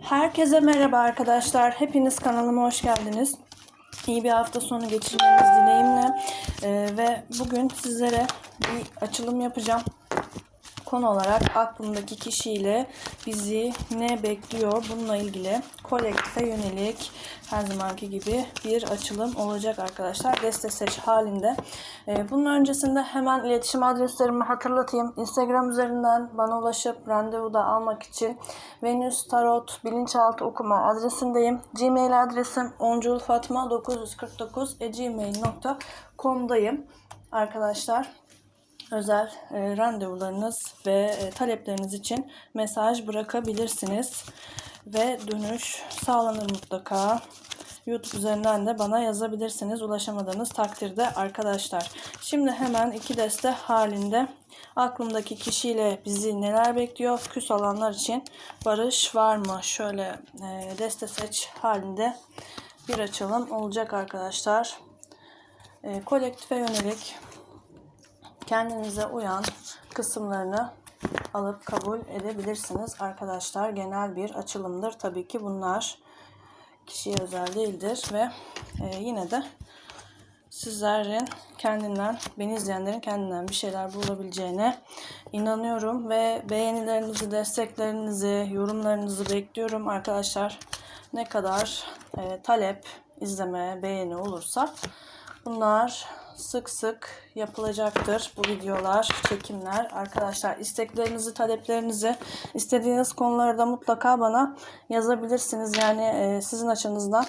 Herkese merhaba arkadaşlar. Hepiniz kanalıma hoş geldiniz. İyi bir hafta sonu geçirmeniz dileğimle. Ee, ve bugün sizlere bir açılım yapacağım. Konu olarak aklımdaki kişiyle bizi ne bekliyor bununla ilgili kolektife yönelik her zamanki gibi bir açılım olacak arkadaşlar. Deste seç halinde. Ee, bunun öncesinde hemen iletişim adreslerimi hatırlatayım. Instagram üzerinden bana ulaşıp randevu da almak için Venüs Tarot Bilinçaltı Okuma adresindeyim. Gmail adresim onculfatma949 arkadaşlar özel e, randevularınız ve e, talepleriniz için mesaj bırakabilirsiniz. Ve dönüş sağlanır mutlaka. YouTube üzerinden de bana yazabilirsiniz ulaşamadığınız takdirde arkadaşlar. Şimdi hemen iki deste halinde aklımdaki kişiyle bizi neler bekliyor? Küs olanlar için barış var mı? Şöyle e, deste seç halinde bir açılım olacak arkadaşlar. E, kolektife yönelik kendinize uyan kısımlarını alıp kabul edebilirsiniz arkadaşlar. Genel bir açılımdır. Tabii ki bunlar kişiye özel değildir ve e, yine de sizlerin kendinden, beni izleyenlerin kendinden bir şeyler bulabileceğine inanıyorum ve beğenilerinizi, desteklerinizi, yorumlarınızı bekliyorum arkadaşlar. Ne kadar e, talep, izleme, beğeni olursa bunlar sık sık yapılacaktır bu videolar, çekimler. Arkadaşlar isteklerinizi, taleplerinizi, istediğiniz konularda mutlaka bana yazabilirsiniz. Yani e, sizin açınızdan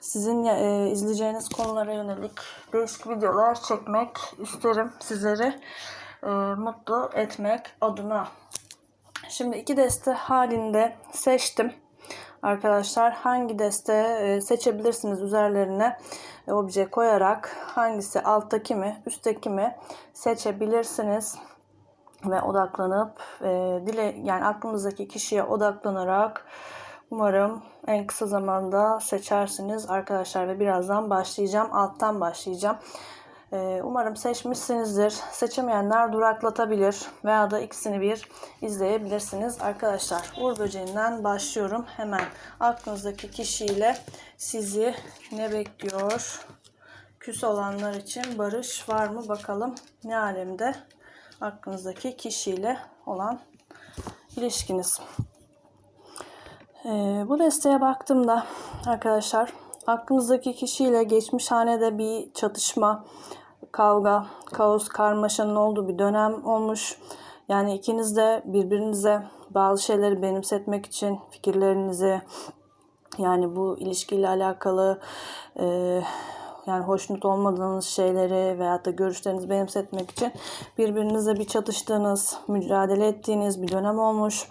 sizin e, izleyeceğiniz konulara yönelik değişik videolar çekmek isterim sizleri e, mutlu etmek adına. Şimdi iki deste halinde seçtim. Arkadaşlar hangi deste e, seçebilirsiniz üzerlerine e, obje koyarak hangisi alttaki mi üstteki mi seçebilirsiniz ve odaklanıp e, dile yani aklınızdaki kişiye odaklanarak umarım en kısa zamanda seçersiniz arkadaşlar ve birazdan başlayacağım alttan başlayacağım. Ee, Umarım seçmişsinizdir. Seçemeyenler duraklatabilir veya da ikisini bir izleyebilirsiniz. Arkadaşlar Uğur Böceği'nden başlıyorum. Hemen aklınızdaki kişiyle sizi ne bekliyor? Küs olanlar için barış var mı bakalım ne alemde aklınızdaki kişiyle olan ilişkiniz. Ee, bu desteğe baktığımda arkadaşlar aklınızdaki kişiyle geçmiş hanede bir çatışma, kavga, kaos, karmaşanın olduğu bir dönem olmuş. Yani ikiniz de birbirinize bazı şeyleri benimsetmek için fikirlerinizi yani bu ilişkiyle alakalı e, yani hoşnut olmadığınız şeyleri veyahut da görüşlerinizi benimsetmek için birbirinize bir çatıştığınız, mücadele ettiğiniz bir dönem olmuş.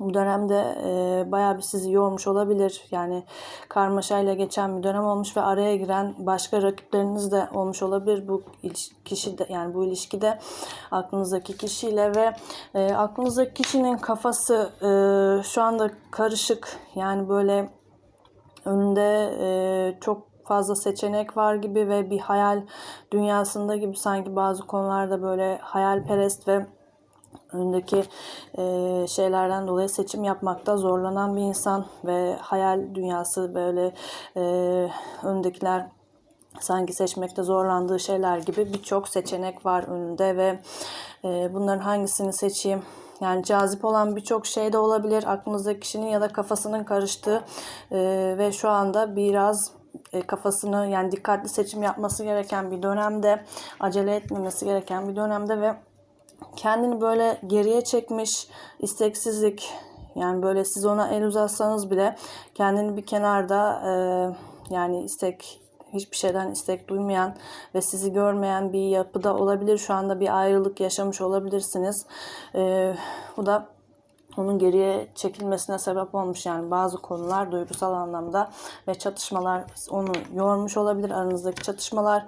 Bu dönemde e, bayağı bir sizi yormuş olabilir. Yani karmaşayla geçen bir dönem olmuş ve araya giren başka rakipleriniz de olmuş olabilir bu kişi de yani bu ilişkide aklınızdaki kişiyle ve e, aklınızdaki kişinin kafası e, şu anda karışık. Yani böyle önünde e, çok fazla seçenek var gibi ve bir hayal dünyasında gibi sanki bazı konularda böyle hayalperest ve önündeki e, şeylerden dolayı seçim yapmakta zorlanan bir insan ve hayal dünyası böyle e, önündekiler sanki seçmekte zorlandığı şeyler gibi birçok seçenek var önünde ve e, bunların hangisini seçeyim? Yani cazip olan birçok şey de olabilir. Aklınızdaki kişinin ya da kafasının karıştığı e, ve şu anda biraz e, kafasını yani dikkatli seçim yapması gereken bir dönemde acele etmemesi gereken bir dönemde ve kendini böyle geriye çekmiş isteksizlik yani böyle siz ona el uzatsanız bile kendini bir kenarda e, yani istek hiçbir şeyden istek duymayan ve sizi görmeyen bir yapıda olabilir. Şu anda bir ayrılık yaşamış olabilirsiniz. E, bu da onun geriye çekilmesine sebep olmuş yani bazı konular duygusal anlamda ve çatışmalar onu yormuş olabilir aranızdaki çatışmalar.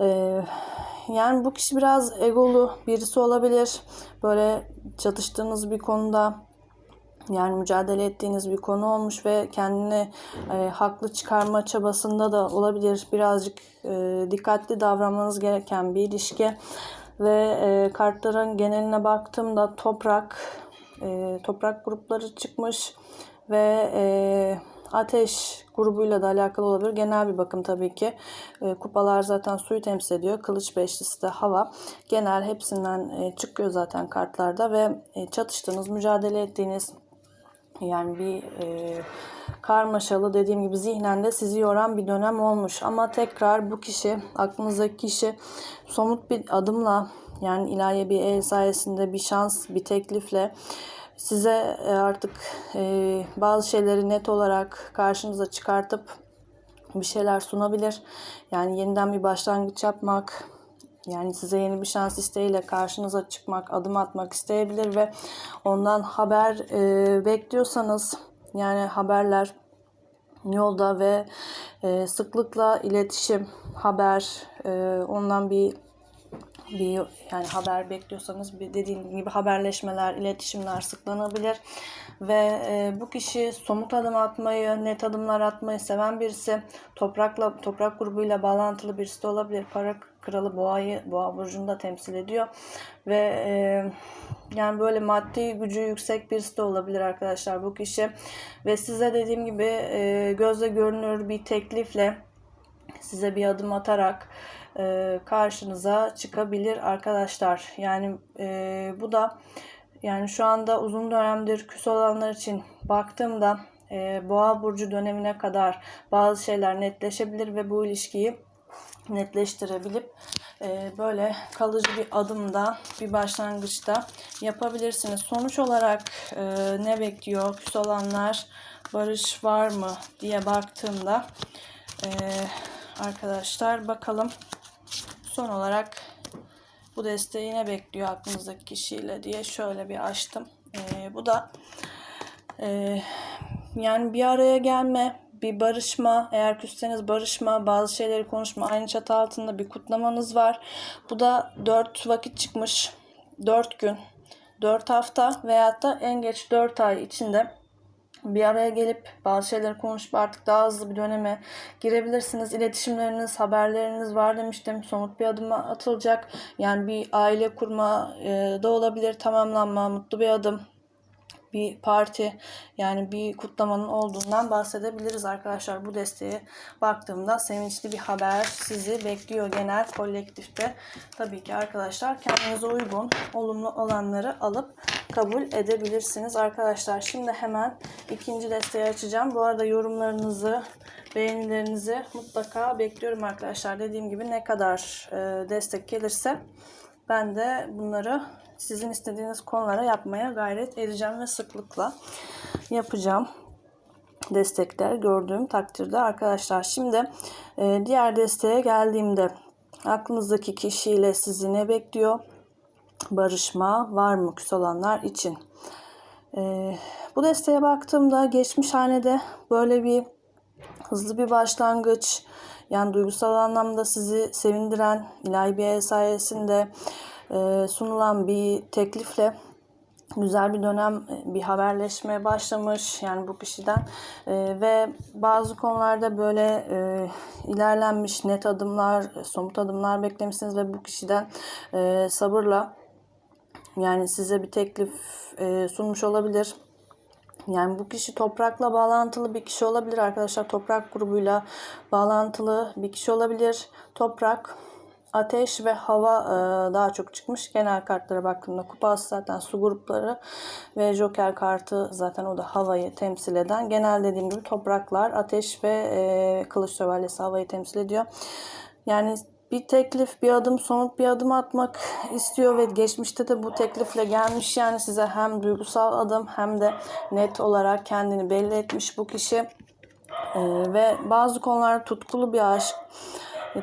Ee, yani bu kişi biraz egolu birisi olabilir. Böyle çatıştığınız bir konuda yani mücadele ettiğiniz bir konu olmuş ve kendini e, haklı çıkarma çabasında da olabilir. Birazcık e, dikkatli davranmanız gereken bir ilişki ve e, kartların geneline baktığımda toprak, e, toprak grupları çıkmış ve e, ateş grubuyla da alakalı olabilir. Genel bir bakım tabii ki. E, kupalar zaten suyu temsil ediyor. Kılıç beşlisi de hava. Genel hepsinden e, çıkıyor zaten kartlarda ve e, çatıştığınız, mücadele ettiğiniz yani bir e, karmaşalı dediğim gibi zihnen de sizi yoran bir dönem olmuş. Ama tekrar bu kişi, aklınızdaki kişi somut bir adımla yani ilahi bir el sayesinde bir şans, bir teklifle size e, artık e, bazı şeyleri net olarak karşınıza çıkartıp bir şeyler sunabilir. Yani yeniden bir başlangıç yapmak, yani size yeni bir şans isteğiyle karşınıza çıkmak, adım atmak isteyebilir ve ondan haber e, bekliyorsanız yani haberler yolda ve sıklıkla iletişim, haber, ondan bir bir yani haber bekliyorsanız bir dediğim gibi haberleşmeler, iletişimler sıklanabilir. Ve e, bu kişi somut adım atmayı, net adımlar atmayı seven birisi, toprakla toprak grubuyla bağlantılı birisi de olabilir. Para kralı boğayı boğa burcunda temsil ediyor. Ve e, yani böyle maddi gücü yüksek birisi de olabilir arkadaşlar bu kişi. Ve size dediğim gibi e, gözle görünür bir teklifle size bir adım atarak e, karşınıza çıkabilir arkadaşlar. Yani e, bu da yani şu anda uzun dönemdir küs olanlar için baktığımda e, boğa burcu dönemine kadar bazı şeyler netleşebilir ve bu ilişkiyi netleştirebilip e, böyle kalıcı bir adımda bir başlangıçta yapabilirsiniz. Sonuç olarak e, ne bekliyor küs olanlar barış var mı diye baktığımda e, arkadaşlar bakalım son olarak bu desteği ne bekliyor aklınızdaki kişiyle diye şöyle bir açtım. E, bu da e, yani bir araya gelme, bir barışma, eğer küsseniz barışma, bazı şeyleri konuşma, aynı çatı altında bir kutlamanız var. Bu da 4 vakit çıkmış, 4 gün, 4 hafta veyahut da en geç 4 ay içinde bir araya gelip bazı şeyleri konuşup artık daha hızlı bir döneme girebilirsiniz. İletişimleriniz, haberleriniz var demiştim. Somut bir adım atılacak. Yani bir aile kurma e, da olabilir. Tamamlanma, mutlu bir adım bir parti yani bir kutlamanın olduğundan bahsedebiliriz arkadaşlar. Bu desteğe baktığımda sevinçli bir haber sizi bekliyor genel kolektifte. Tabii ki arkadaşlar kendinize uygun olumlu olanları alıp kabul edebilirsiniz arkadaşlar. Şimdi hemen ikinci desteği açacağım. Bu arada yorumlarınızı, beğenilerinizi mutlaka bekliyorum arkadaşlar. Dediğim gibi ne kadar e, destek gelirse ben de bunları sizin istediğiniz konulara yapmaya gayret edeceğim ve sıklıkla yapacağım destekler gördüğüm takdirde arkadaşlar. Şimdi e, diğer desteğe geldiğimde aklınızdaki kişiyle sizi ne bekliyor? Barışma var mı küs olanlar için? E, bu desteğe baktığımda geçmiş hanede böyle bir hızlı bir başlangıç yani duygusal anlamda sizi sevindiren ilahi bir el sayesinde e, sunulan bir teklifle güzel bir dönem e, bir haberleşmeye başlamış yani bu kişiden e, ve bazı konularda böyle e, ilerlenmiş net adımlar somut adımlar beklemişsiniz ve bu kişiden e, sabırla yani size bir teklif e, sunmuş olabilir. Yani bu kişi toprakla bağlantılı bir kişi olabilir arkadaşlar. Toprak grubuyla bağlantılı bir kişi olabilir. Toprak ateş ve hava e, daha çok çıkmış. Genel kartlara baktığımda kupası zaten su grupları ve joker kartı zaten o da havayı temsil eden. Genel dediğim gibi topraklar, ateş ve e, kılıç şövalyesi havayı temsil ediyor. Yani bir teklif, bir adım, somut bir adım atmak istiyor ve geçmişte de bu teklifle gelmiş yani size hem duygusal adım hem de net olarak kendini belli etmiş bu kişi. Ee, ve bazı konularda tutkulu bir aşk,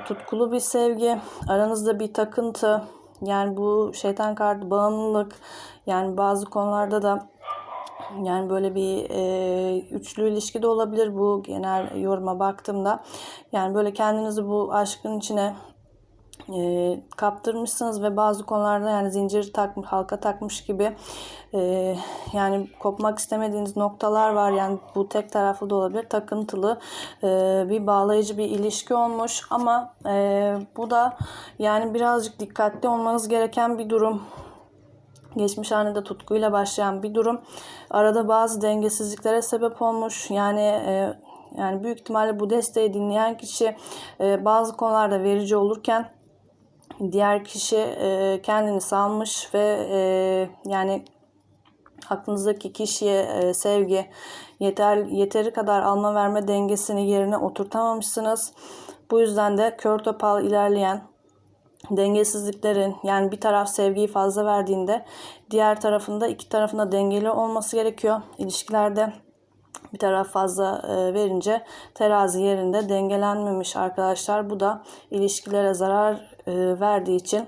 tutkulu bir sevgi, aranızda bir takıntı, yani bu şeytan kartı bağımlılık, yani bazı konularda da yani böyle bir e, üçlü ilişki de olabilir bu genel yoruma baktığımda. Yani böyle kendinizi bu aşkın içine e, kaptırmışsınız ve bazı konularda yani zincir takmış, halka takmış gibi e, yani kopmak istemediğiniz noktalar var. Yani bu tek taraflı da olabilir. Takıntılı e, bir bağlayıcı bir ilişki olmuş ama e, bu da yani birazcık dikkatli olmanız gereken bir durum. Geçmiş hanede tutkuyla başlayan bir durum. Arada bazı dengesizliklere sebep olmuş. Yani e, yani büyük ihtimalle bu desteği dinleyen kişi e, bazı konularda verici olurken diğer kişi e, kendini salmış ve e, yani aklınızdaki kişiye e, sevgi yeter yeteri kadar alma verme dengesini yerine oturtamamışsınız. Bu yüzden de kör topal ilerleyen dengesizliklerin yani bir taraf sevgiyi fazla verdiğinde diğer tarafında iki tarafında dengeli olması gerekiyor ilişkilerde. Bir taraf fazla e, verince terazi yerinde dengelenmemiş arkadaşlar. Bu da ilişkilere zarar verdiği için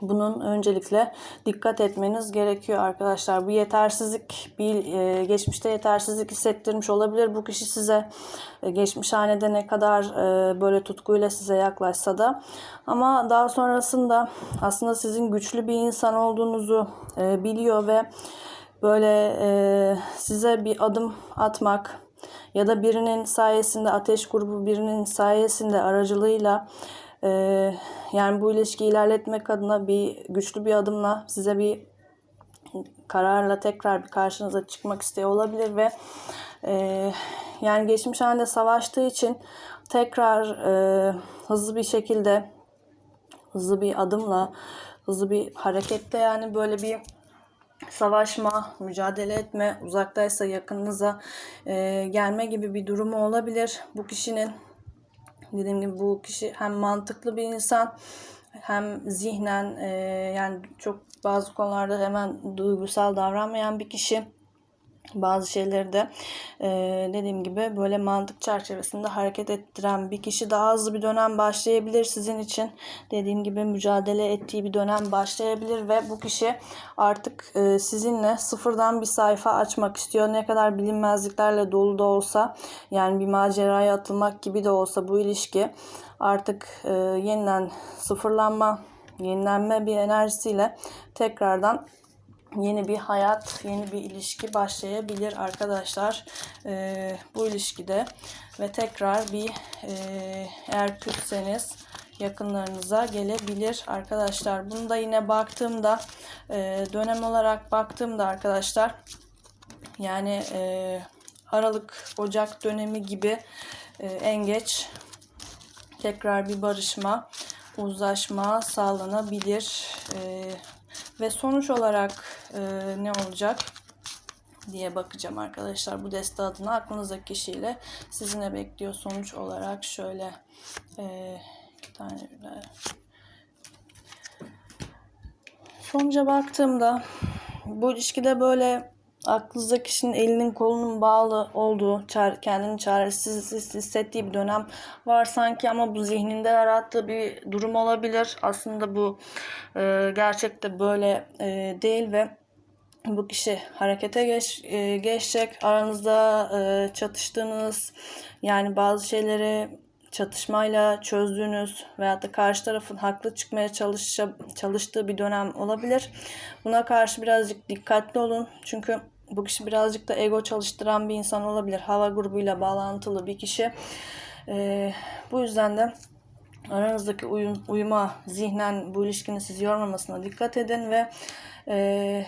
bunun öncelikle dikkat etmeniz gerekiyor arkadaşlar. Bu yetersizlik bir e, geçmişte yetersizlik hissettirmiş olabilir. Bu kişi size e, geçmiş hanede ne kadar e, böyle tutkuyla size yaklaşsa da ama daha sonrasında aslında sizin güçlü bir insan olduğunuzu e, biliyor ve böyle e, size bir adım atmak ya da birinin sayesinde ateş grubu birinin sayesinde aracılığıyla ee, yani bu ilişkiyi ilerletmek adına bir güçlü bir adımla size bir kararla tekrar bir karşınıza çıkmak istiyor olabilir ve e, yani geçmiş halinde savaştığı için tekrar e, hızlı bir şekilde hızlı bir adımla hızlı bir harekette yani böyle bir savaşma, mücadele etme, uzaktaysa yakınınıza e, gelme gibi bir durumu olabilir. Bu kişinin Dediğim gibi bu kişi hem mantıklı bir insan hem zihnen e, yani çok bazı konularda hemen duygusal davranmayan bir kişi bazı şeyleri de e, dediğim gibi böyle mantık çerçevesinde hareket ettiren bir kişi daha hızlı bir dönem başlayabilir sizin için. Dediğim gibi mücadele ettiği bir dönem başlayabilir ve bu kişi artık e, sizinle sıfırdan bir sayfa açmak istiyor. Ne kadar bilinmezliklerle dolu da olsa yani bir maceraya atılmak gibi de olsa bu ilişki artık e, yeniden sıfırlanma, yenilenme bir enerjisiyle tekrardan yeni bir hayat, yeni bir ilişki başlayabilir arkadaşlar e, bu ilişkide ve tekrar bir e, eğer küsseniz yakınlarınıza gelebilir arkadaşlar. Bunu da yine baktığımda e, dönem olarak baktığımda arkadaşlar yani e, Aralık Ocak dönemi gibi e, en geç tekrar bir barışma uzlaşma sağlanabilir. E, ve sonuç olarak e, ne olacak diye bakacağım arkadaşlar. Bu deste adına aklınızdaki kişiyle sizinle bekliyor sonuç olarak şöyle e, iki tane de. Sonuca baktığımda bu ilişkide böyle aklınızda kişinin elinin kolunun bağlı olduğu, kendini çaresiz hissettiği bir dönem var sanki ama bu zihninde yarattığı bir durum olabilir. Aslında bu e, gerçekte böyle e, değil ve bu kişi harekete geç, e, geçecek. Aranızda e, çatıştığınız yani bazı şeyleri çatışmayla çözdüğünüz veyahut da karşı tarafın haklı çıkmaya çalıştığı bir dönem olabilir. Buna karşı birazcık dikkatli olun. Çünkü bu kişi birazcık da ego çalıştıran bir insan olabilir. Hava grubuyla bağlantılı bir kişi. Ee, bu yüzden de aranızdaki uyum, uyuma, zihnen bu ilişkinin sizi yormamasına dikkat edin ve e,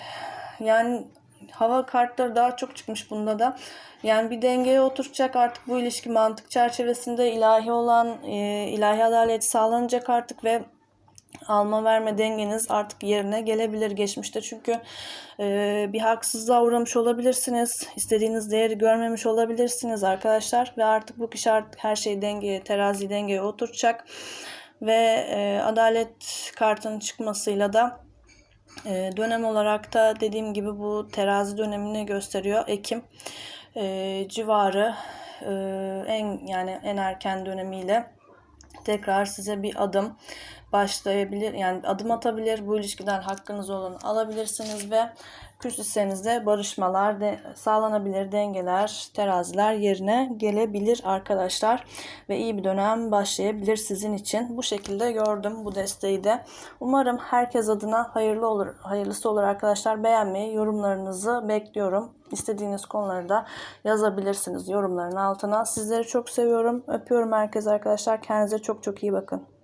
yani hava kartları daha çok çıkmış bunda da. Yani bir dengeye oturacak artık bu ilişki mantık çerçevesinde ilahi olan e, ilahi adalet sağlanacak artık ve alma verme dengeniz artık yerine gelebilir geçmişte. Çünkü e, bir haksızlığa uğramış olabilirsiniz. istediğiniz değeri görmemiş olabilirsiniz arkadaşlar. Ve artık bu kişi artık her şeyi dengeye, terazi dengeye oturacak. Ve e, adalet kartının çıkmasıyla da e, dönem olarak da dediğim gibi bu terazi dönemini gösteriyor. Ekim e, civarı e, en yani en erken dönemiyle tekrar size bir adım başlayabilir. Yani adım atabilir. Bu ilişkiden hakkınız olanı alabilirsiniz ve küslüseniz de barışmalar de sağlanabilir. Dengeler, teraziler yerine gelebilir arkadaşlar. Ve iyi bir dönem başlayabilir sizin için. Bu şekilde gördüm bu desteği de. Umarım herkes adına hayırlı olur, hayırlısı olur arkadaşlar. Beğenmeyi, yorumlarınızı bekliyorum. İstediğiniz konuları da yazabilirsiniz yorumların altına. Sizleri çok seviyorum. Öpüyorum herkes arkadaşlar. Kendinize çok çok iyi bakın.